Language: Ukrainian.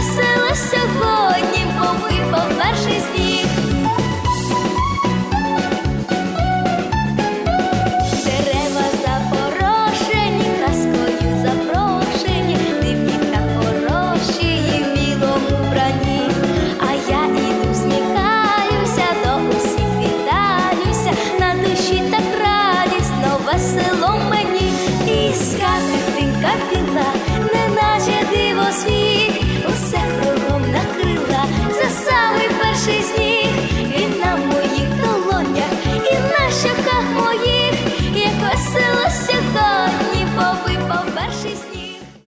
весело сьогодні, бо випав перший сніг. Дерева запорошені, казкою запрошені, дивні та хороші в білому брані. А я іду сміхаюся, до усіх на душі так радісно, весело ми.